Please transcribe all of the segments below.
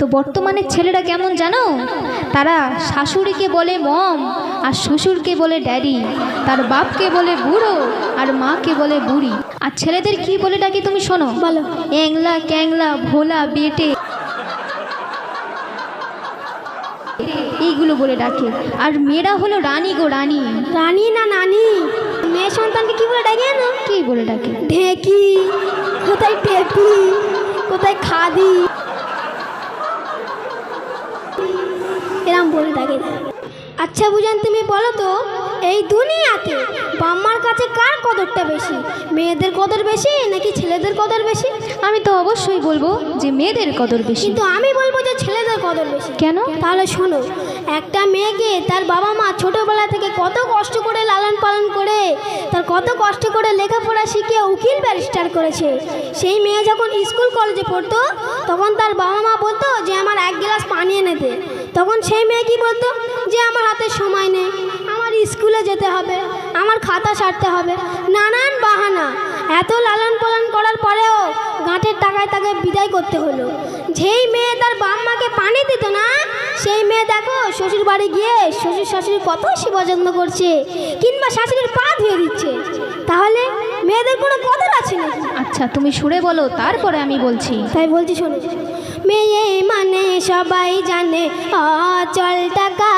তো বর্তমানে ছেলেরা কেমন জানো? তারা শাশুড়িকে বলে মম আর শ্বশুরকে বলে ড্যাডি তার বাপকে বলে বুড়ো আর মাকে বলে বুড়ি। আর ছেলেদের কি বলে ডাকি তুমি শোনো? বলো। এংলা ক্যাংলা ভোলা বেটে। এইগুলো বলে ডাকে। আর মেয়েরা হলো রানী গো রানী। রানী না নানি? মেয়ে সন্তানকে কি বলে ডাকে না কি বলে ডাকে? ঢেকি কোথায় টেপি কোথায় খাদি। এরম বলে ডাকে আচ্ছা বুঝান তুমি বলো তো এই দুনিয়াতে বাম্মার কাছে কার কদরটা বেশি? মেয়েদের কদর বেশি নাকি ছেলেদের কদর বেশি? আমি তো অবশ্যই বলব যে মেয়েদের কদর বেশি। কিন্তু আমি বলব যে ছেলেদের কদর বেশি। কেন? তাহলে শোনো একটা মেয়েকে তার বাবা মা ছোটোবেলা থেকে কত কষ্ট করে লালন পালন করে তার কত কষ্ট করে লেখাপড়া শিখে উকিল ব্যারিস্টার করেছে। সেই মেয়ে যখন স্কুল কলেজে পড়তো তখন তার বাবা মা বলতো তখন সেই মেয়ে কি বলতো? যে আমার হাতে সময় নেই আমার স্কুলে যেতে হবে আমার খাতা সারতে হবে। নানান বাহানা। এত লালন পালন করার পরেও গাঁটের টাকায় তাকে বিদায় করতে হলো। যেই মেয়ে তার বাম্মাকে পানি দিত না সেই মেয়ে দেখো শ্বশুর বাড়ি গিয়ে শ্বশুর শাশুড়ি কত সেবা যত্ন করছে কিংবা শাশুড়ির পা ধুয়ে দিচ্ছে। তাহলে মেয়েদের কোনো কদর আছে নাকি? আচ্ছা তুমি সুরে বলো তারপরে আমি বলছি। তাই বলছি শোনো। মেয়ে সবাই জানে, অচল টাকা।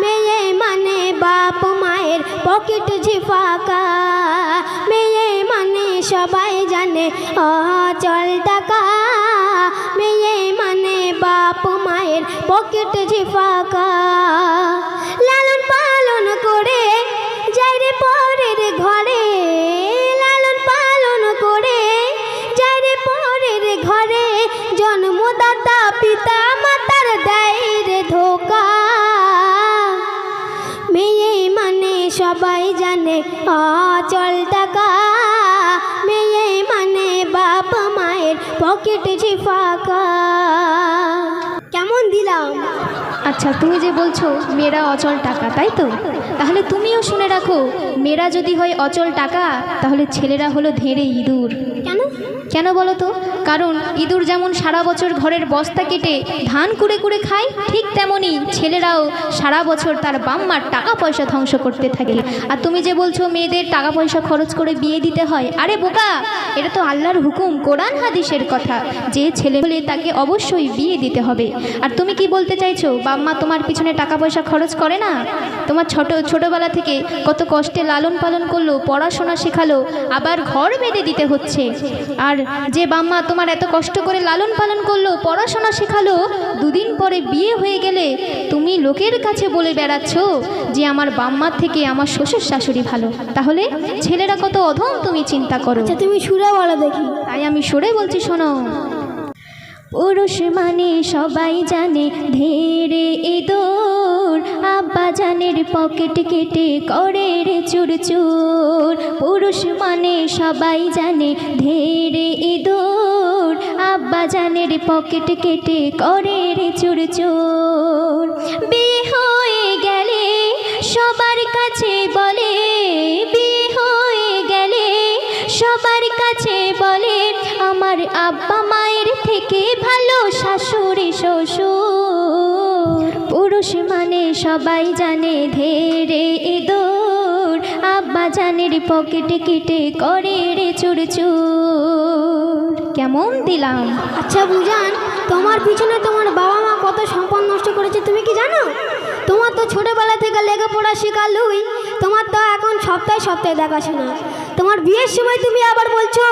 মেয়ে মানে বাপ মায়ের পকেট ঝিফাকা মেয়ে মানে সবাই জানে, অচল টাকা। মেয়ে মানে বাপ মায়ের পকেট যে সবাই জানে, অচল টাকা। মেয়ে মানে বাপ মায়ের পকেট যে ফাঁকা। কেমন দিলাম? আচ্ছা তুমি যে বলছো মেয়েরা অচল টাকা, তাই তো? তাহলে তুমিও শুনে রাখো, মেয়েরা যদি হয় অচল টাকা, তাহলে ছেলেরা হলো ধেড়ে ইঁদুর। কেন বলো তো? কারণ ইঁদুর যেমন সারা বছর ঘরের বস্তা কেটে ধান কুড়ে কুড়ে খায়, ঠিক তেমনই ছেলেরাও সারা বছর তার বাম্মার টাকা পয়সা ধ্বংস করতে থাকে। আর তুমি যে বলছো মেয়েদের টাকা পয়সা খরচ করে বিয়ে দিতে হয়, আরে বোকা! এটা তো আল্লাহর হুকুম, কোরআন হাদিসের কথা। যে ছেলে হলে তাকে অবশ্যই বিয়ে দিতে হবে। আর তুমি কি বলতে চাইছো বাম্মা তোমার পিছনে টাকা পয়সা খরচ করে না? তোমার ছোট, ছোটবেলা থেকে কত কষ্টে লালন পালন করল, পড়াশোনা শেখালো, আবার ঘর বেঁধে দিতে হচ্ছে। আর যে বাম্মা তোমার এত কষ্ট করে লালন পালন করল পড়াশোনা শেখালো দুদিন পরে বিয়ে হয়ে গেলে তুমি লোকের কাছে বলে বেড়াচ্ছ যে আমার বাম্মার থেকে আমার শ্বশুর শাশুড়ি ভালো। তাহলে ছেলেরা কত অধম তুমি চিন্তা করো। আচ্ছা তুমি সুরে বলো দেখি। তাই আমি সরে বলছি শোনো। পুরুষ মানে সবাই জানে ধেরে এদোর আব্বা জানের পকেট কেটে করে রে চুর চুর পুরুষ মানে সবাই জানে ধেরে এদোর আব্বা জানের পকেট কেটে করে রে চুর চুর বিয়ে হয়ে গেলে সবার কাছে বলে, বিয়ে হয়ে গেলে সবার কাছে বলে, আমার আব্বা মায়ের থেকে ভালো শাশুড়ি, শ্বশুর। পুরুষ মানে সবাই জানে ধেরে এদোর আব্বা জানের পকেটে কেটে করে রে চুর চুর কেমন দিলাম? আচ্ছা বুঝান তোমার পিছনে তোমার বাবা মা কত সম্পদ নষ্ট করেছে তুমি কি জানো? তোমার তো ছোটবেলা থেকে লেখাপড়া শেখালুই তোমার তো এখন সপ্তাহে সপ্তাহে দেখাশোনা। তোমার বিয়ের সময় তুমি আবার বলছো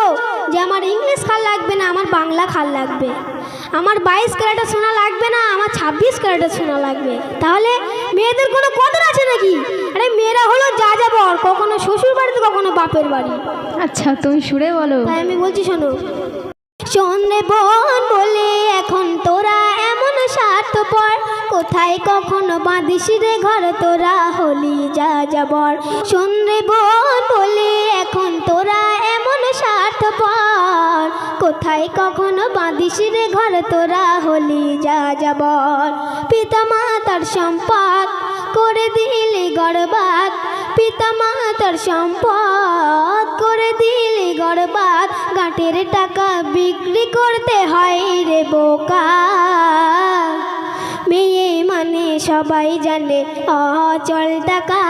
যে আমার ইংলিশ খাল লাগবে না, আমার বাংলা খাল লাগবে। আমার বাইশ ক্যারেটের সোনা লাগবে না আমার ছাব্বিশ ক্যারেটের সোনা লাগবে। তাহলে মেয়েদের কোনো কদর আছে নাকি? আরে মেয়েরা হলো যা যাবর কখনো শ্বশুর বাড়িতে কখনো বাপের বাড়ি। আচ্ছা তুমি সুরে বলো। তাই আমি বলছি শোনো। সন্ধে বোন বলে এখন তোরা এমন স্বার্থপর। কোথায় কখনো বাঁধিস রে ঘর তোরা হলি যা যাবর সন্ধে বোন বলে এখন তোরা এমন স্বার্থপর। কোথায় কখনো বাঁধিস রে ঘর তোরা? হলি যা যাবর পিতা মাতার সম্পদ করে দিলি গড়বাদ পিতা মাতার সম্পদ করে দিলি গড়বাদ গাঁটের টাকা বিক্রি করতে হয় রে বোকা। মেয়ে মানে সবাই জানে, অচল টাকা।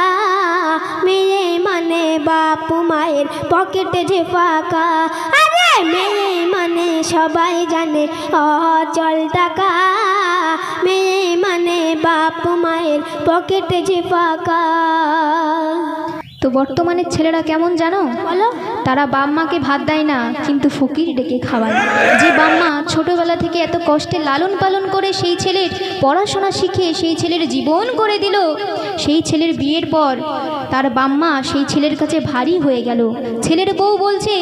মেয়ে মানে বাপু মায়ের পকেটে যে ফাঁকা। আরে মেয়ে মানে সবাই জানে অচল টাকা। মেয়ে মানে বাপ মায়ের পকেটে যে ফাঁকা। তো বর্তমানের ছেলেরা কেমন জানো? বলো। তারা বাপ মাকে ভাত দেয় না কিন্তু ফকির ডেকে খাওয়ায়। যে বাপ মা ছোটোবেলা থেকে এত কষ্টে লালন পালন করে সেই ছেলের পড়াশোনা শিখে সেই ছেলের জীবন করে দিল সেই ছেলের বিয়ের পর তার বাম্মা সেই ছেলের কাছে ভারী হয়ে গেল। ছেলের বউ বলছে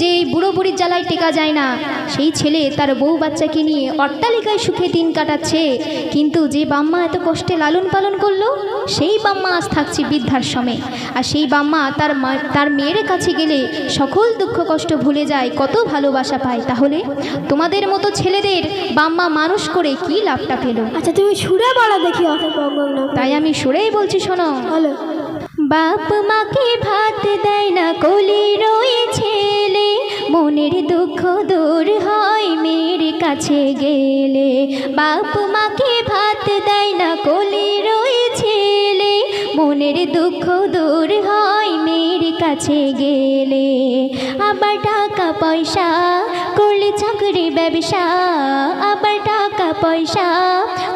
যে এই বুড়ো বুড়ির জ্বালায় টেকা যায় না। সেই ছেলে তার বউ বাচ্চাকে নিয়ে অট্টালিকায় সুখে দিন কাটাচ্ছে। কিন্তু যে বাম্মা এত কষ্টে লালন পালন করল সেই বাম্মা আজ থাকছে বৃদ্ধাশ্রমে। আর সেই বাম্মা তার মা তার মেয়ের কাছে গেলে সকল দুঃখ কষ্ট ভুলে যায় কত ভালোবাসা পায়। তাহলে তোমাদের মতো ছেলেদের বাম্মা মানুষ করে কি লাভটা পেল? আচ্ছা তুমি সুরে বলো দেখি তাই আমি সুরেই বলছি শোনো। বলো। বাপ মাকে ভাত দেয় না, কোলে রয়ে ছেলে মনের দুঃখ দূর হয় মেয়ের কাছে গেলে। বাপ মাকে ভাত দেয় না, কোলে রয়ে ছেলে মনের দুঃখ দূর হয় মেয়ের কাছে গেলে। আবার টাকা পয়সা, করলে চাকরি ব্যবসা, আবার টাকা পয়সা,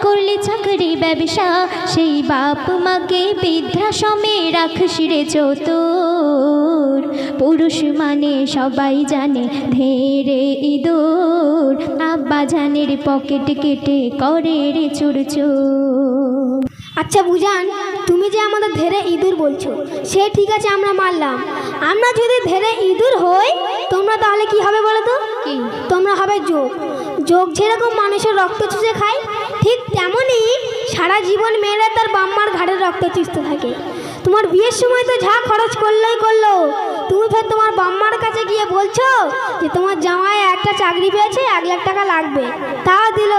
করলে চাকরি ব্যবসা, সেই বাপ মাকে বৃদ্ধাশ্রমে রাখিস রে চতুর। পুরুষ মানে সবাই জানে ধেরে ইঁদুর। আব্বা জানের পকেট কেটে করে রে চুরচুর। চুর আচ্ছা বুঝান তুমি যে আমাদের ধেরে ইঁদুর বলছো সে ঠিক আছে আমরা মারলাম। আমরা যদি ধেরে ইঁদুর হই তোমরা তাহলে কি হবে বলো তো? কি? তোমরা হবে যোগ। যোগ যেরকম মানুষের রক্ত চুষে খায় ঠিক তেমনই সারা জীবন মেয়েরা তার বাম্মার ঘাড়ের রক্ত চুষতে থাকে। তোমার বিয়ের সময় তো যা খরচ করলোই করল। তুমি ফের তোমার বাম্মার কাছে গিয়ে বলছো যে তোমার জামায় একটা চাকরি পেয়েছে এক লাখ টাকা লাগবে। তাও দিল।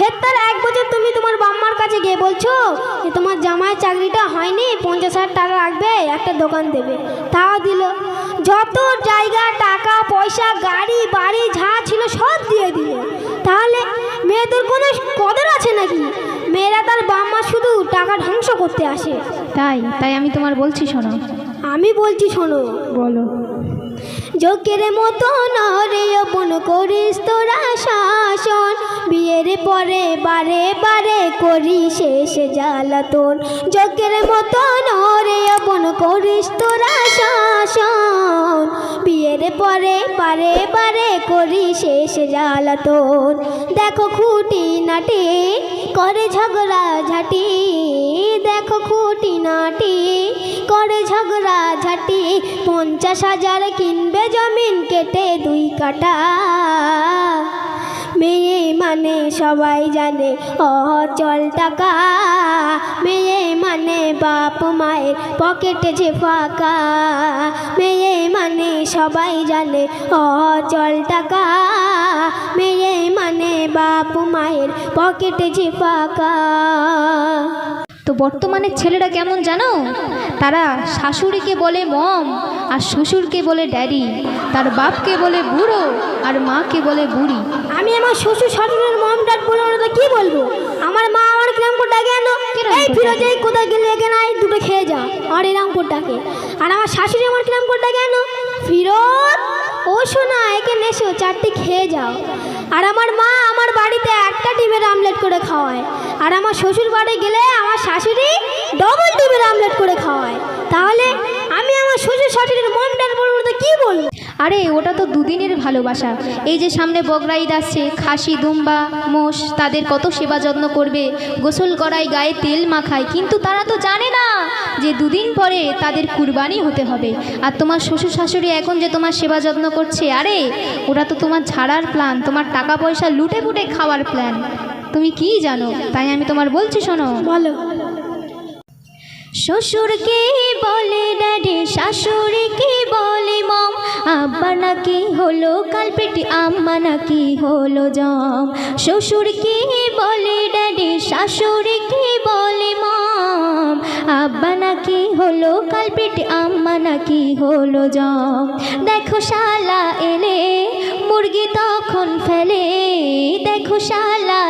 ফের তার এক বছর তুমি তোমার বাম্মার কাছে গিয়ে বলছো যে তোমার জামাই চাকরিটা হয়নি পঞ্চাশ হাজার টাকা লাগবে একটা দোকান দেবে। তাও দিল। যত জায়গা টাকা পয়সা গাড়ি বাড়ি যা ছিল সব দিয়ে দিল। তাহলে মেয়েদের কোনো কদর আছে নাকি? মেয়েরা তার বাম্মা শুধু টাকা ধ্বংস করতে আসে। তাই তাই আমি তোমার বলছি শোনো। আমি বলছি শোনো। বলো। যোগের মতো নরে অপন করিস তোরা শাসন। বিয়ের পরে বারে বারে করি শেষ জ্বালাতন। যোগের মতো নরে অপন করিস তোরা শাসন। বিয়ের পরে বারে বারে করি শেষ জ্বালাতন। দেখো খুঁটি নাটি, করে ঝগড়া ঝাঁটি। দেখো খুঁটি নাটি, করে ঝগড়া ঝাঁটি। পঞ্চাশ হাজার কিনবে জমিন কেটে দুই কাটা মেয়ে মানে সবাই জানে অচল টাকা। মেয়ে মানে বাপ মায়ের পকেটে যে ফাঁকা। মেয়ে মানে সবাই জানে অচল টাকা। মেয়ে মানে বাপ মায়ের পকেটে যে ফাঁকা। তো বর্তমানে ছেলেরা কেমন জানো? তারা শাশুড়িকে বলে মম, আর শ্বশুরকে বলে ড্যাডি। তার বাপকে বলে বুড়ো, আর মাকে বলে বুড়ি। আমি আমার শ্বশুর শাশুড়ির মম বলব না তো কি বলব? আমার মা আমার কিরাম করে ডাকে আনো। এই ফিরোজ এই কোথায় গেলে এখানে? আয় দুটো খেয়ে যা। আর এরম করে ডাকে। আর আমার শাশুড়ি আমার কিরাম করে ডাকে আনো। ফিরোজ ও শোনা এখানে এসো চারটে খেয়ে যাও। আর আমার মা আমার বাড়িতে একটা ডিমের আমলেট করে খাওয়ায়। আর আমার শ্বশুর বাড়ি গেলে আমার শাশুড়ি ডবল ডিমের আমলেট করে খাওয়ায়। তাহলে আমি আমার শ্বশুর শাশুড়ির মম ডাট বলব তো কি বলব? আরে, ওটা তো দুদিনের ভালোবাসা। এই যে সামনে বগরা আসছে, খাসি, দুম্বা, মোষ, তাদের কত সেবা যত্ন করবে। গোসল করায় গায়ে তেল মাখায়, কিন্তু তারা তো জানে না যে দুদিন পরে তাদের কুরবানি হতে হবে। আর তোমার শ্বশুর শাশুড়ি এখন যে তোমার সেবা যত্ন করছে, আরে, ওরা তো তোমার ছাড়ার প্ল্যান তোমার টাকা পয়সা লুটে ফুটে খাওয়ার প্ল্যান তুমি কি জানো? তাই আমি তোমার বলছি, শোনো। বলো। শ্বশুরকে বলে, ড্যাডি, শাশুড়িকে বলে মম। আব্বা নাকি হলো কালপেটি, আম্মা নাকি হলো জম। শ্বশুরকে বলে, ড্যাডি, শাশুড়িকে বলে মম। আব্বা নাকি হলো কালপেটি, আম্মা নাকি হলো জম। দেখো শালা এলে, মুরগি তখন ফেলে। দেখো শালা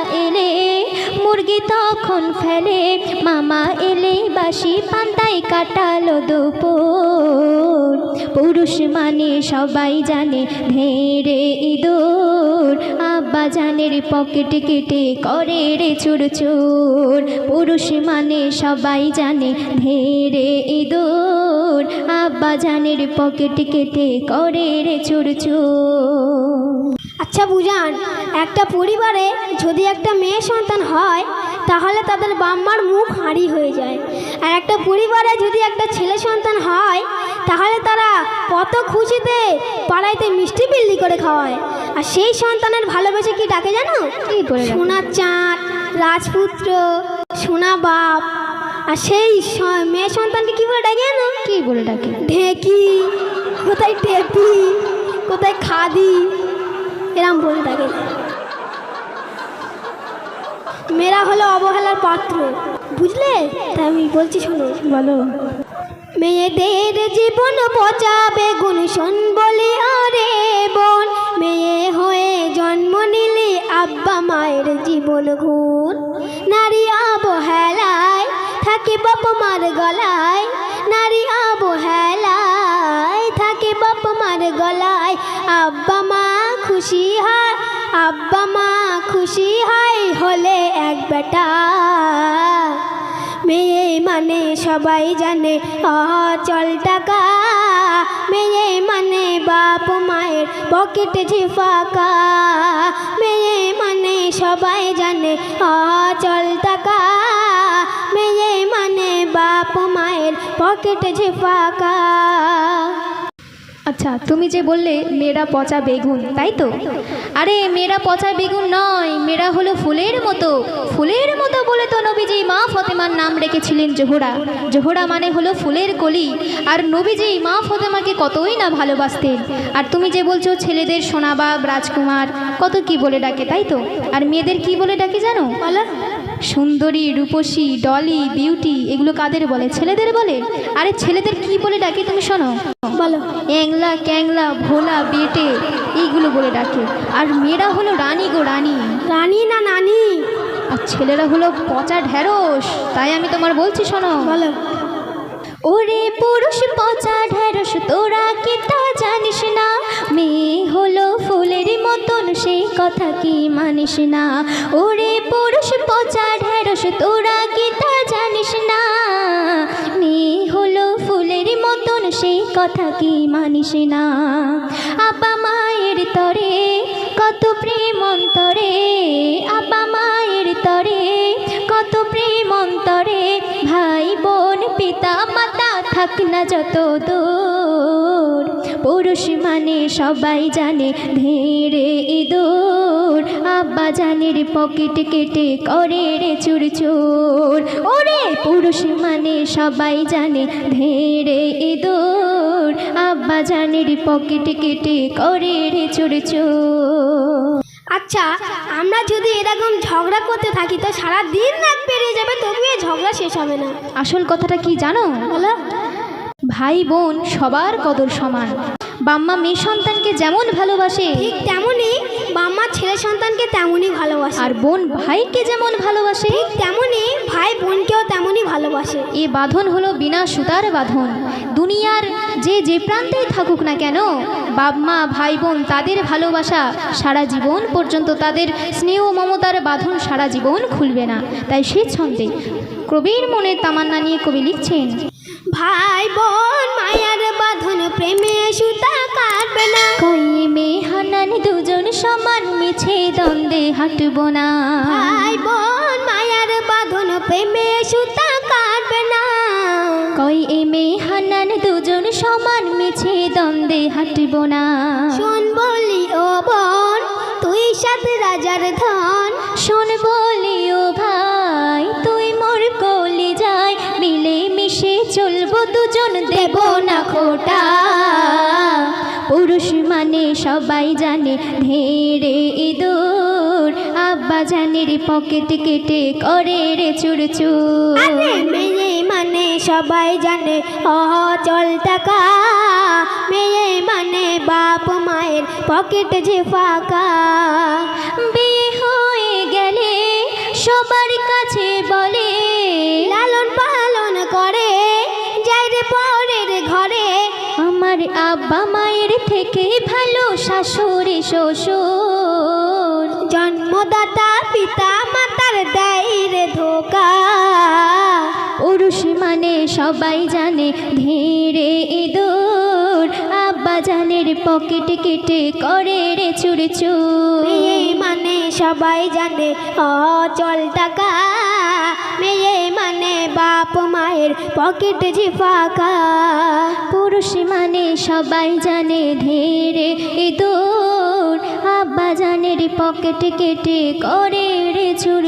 মুরগি তখন ফেলে। মামা এলে বাসি পান্তায় কাটালো দুপুর। পুরুষ মানে সবাই জানে ধেরে ইঁদুর। আব্বা জানের পকেট কেটে করে রে চুর চুর পুরুষ মানে সবাই জানে ধেরে ইঁদুর। আব্বা জানের পকেট কেটে করে রে চুর চুর আচ্ছা বুঝান একটা পরিবারে যদি একটা মেয়ে সন্তান হয় তাহলে তাদের বাম্মার মুখ হাঁড়ি হয়ে যায়। আর একটা পরিবারে যদি একটা ছেলে সন্তান হয় তাহলে তারা কত খুশিতে পাড়াইতে মিষ্টি বিল্লি করে খাওয়ায়। আর সেই সন্তানের ভালোবেসে কি ডাকে জানো? কি সোনার চাঁদ রাজপুত্র সোনা বাপ। আর সেই মেয়ে সন্তানকে কি বলে ডাকে জানো? কি বলে ডাকে? ঢেঁকি কোথায় টেপি কোথায় খাদি এরম বলে থাকে মেয়েরা হলো অবহেলার পাত্র বুঝলে? তাই আমি বলছি শোনো। বলো। মেয়েদের জীবন পচাবে গুণ শোন বলে আরে বোন। মেয়ে হয়ে জন্ম নিলে আব্বা মায়ের জীবন ঘুর। নারী অবহেলায় থাকে বাপ মার গলায়। নারী অবহেলায় থাকে বাপ মার গলায়। খুশি হয় আব্বা মা খুশি হয় হলে এক বেটা। মেয়ে মানে সবাই জানে, অচল টাকা। মেয়ে মানে বাপ মায়ের পকেটে ফাঁকা মেয়ে মানে সবাই জানে, অচল টাকা। মেয়ে মানে বাপ মায়ের পকেটে যে ফাঁকা আচ্ছা তুমি যে বললে মেয়েরা পচা বেগুন, তাই তো? আরে, মেয়েরা পচা বেগুন নয়, মেয়েরা হলো ফুলের মতো। ফুলের মতো বলে তো নবীজি মা ফতেমার নাম রেখেছিলেন জোহরা। জোহরা মানে হলো ফুলের কলি। আর নবীজি মা ফতেমাকে কতই না ভালোবাসতেন। আর তুমি যে বলছো ছেলেদের সোনাবাব রাজকুমার, কত কি বলে ডাকে, তাই তো? আর মেয়েদের কি বলে ডাকে জানো? সুন্দরী রূপসী ডলি বিউটি এগুলো কাদের বলে? ছেলেদের বলে? আরে ছেলেদের কি বলে ডাকে তুমি শোনো? বলো। অ্যাংলা ক্যাংলা ভোলা বেটে এইগুলো বলে ডাকে। আর মেয়েরা হলো রানী গো রানী। রানী না নানি? আর ছেলেরা হলো পচা ঢেঁড়স। তাই আমি তোমার বলছি শোনো। বলো। ওরে পুরুষ পচা ঢেঁড়স তোরা কি তা জানিস না? মেয়ে হলো ফুলের মতন সেই কথা কি মানিস না? ওরে পুরুষ পচা ঢেঁড়স, তোরা কি তা জানিস না? মেয়ে হলো ফুলের মতন সেই কথা কি মানিস না? আপা মায়ের তরে কত প্রেম অন্তরে, আপা মায়ের তরে কত প্রেম অন্তরে। ভাই বোন, পিতা মাতা থাক না যত দূর। পুরুষ মানে সবাই জানে ধীরে ইঁদুর। আব্বা জানের পকেট কেটে করে রে চুর চুর ওরে পুরুষ মানে সবাই জানে ধীরে ইঁদুর। আব্বা জানের পকেট কেটে করে রে চুর চুর আচ্ছা আমরা যদি এরকম ঝগড়া করতে থাকি তো সারা দিন রাত পেরিয়ে যাবে তবু এই ঝগড়া শেষ হবে না। আসল কথাটা কি জানো? বলো। ভাই বোন সবার কদর সমান। বাম্মা মেয়ে সন্তানকে যেমন ভালোবাসে ঠিক তেমনই বাম্মা ছেলে সন্তানকে তেমনই ভালোবাসে। আর বোন ভাইকে যেমন ভালোবাসে ঠিক তেমনই ভাই বোনকেও তেমনই ভালোবাসে। এ বাঁধন হলো বিনা সুতার বাঁধন। দুনিয়ার যে যে প্রান্তেই থাকুক না কেন বাপ মা ভাই বোন তাদের ভালোবাসা সারা জীবন পর্যন্ত তাদের স্নেহ মমতার বাঁধন সারা জীবন খুলবে না। তাই সে ছন্দে কবির মনের তামান্না নিয়ে কবি লিখছেন ভাই বোন মায়ার বাঁধন প্রেমে সুতা কাটবে না। কয়ে মে হানান দুজন সমান মিছে দ্বন্দ্বে হাঁটব না। ভাই বোন মায়ার বাঁধন প্রেমে সুতা কাটবে না। কই এ মে হানান দুজন সমান মিছে দ্বন্দ্বে হাঁটব না। শোন বলি ও বোন তুই সাত রাজার ধন। শোন বলি খোটা। পুরুষ মানে সবাই জানে ধেরে ইঁদুর। আব্বা জানে রে পকেট কেটে করে রে চুর চুর মেয়ে মানে সবাই জানে অচল টাকা। মেয়ে মানে বাপ মায়ের পকেট যে ফাঁকা। বিয়ে হয়ে গেলে সবার কাছে বলে লালন আব্বা মায়ের থেকে ভালো শাশুড়ি শ্বশুর। জন্মদাতা পিতা মাতার দেয় রে ধোকা। পুরুষ মানে সবাই জানে ধীরে ইঁদুর। আব্বা জানের পকেট কেটে করে রে চুরি চুর মানে সবাই জানে, অচল টাকা। মেয়ে মানে বাপ মায়ের পকেট যে ফাঁকা। পুরুষ মানে সবাই জানে ধীরে ইঁদুর আব্বা জানের পকেট কেটে করে রে চুর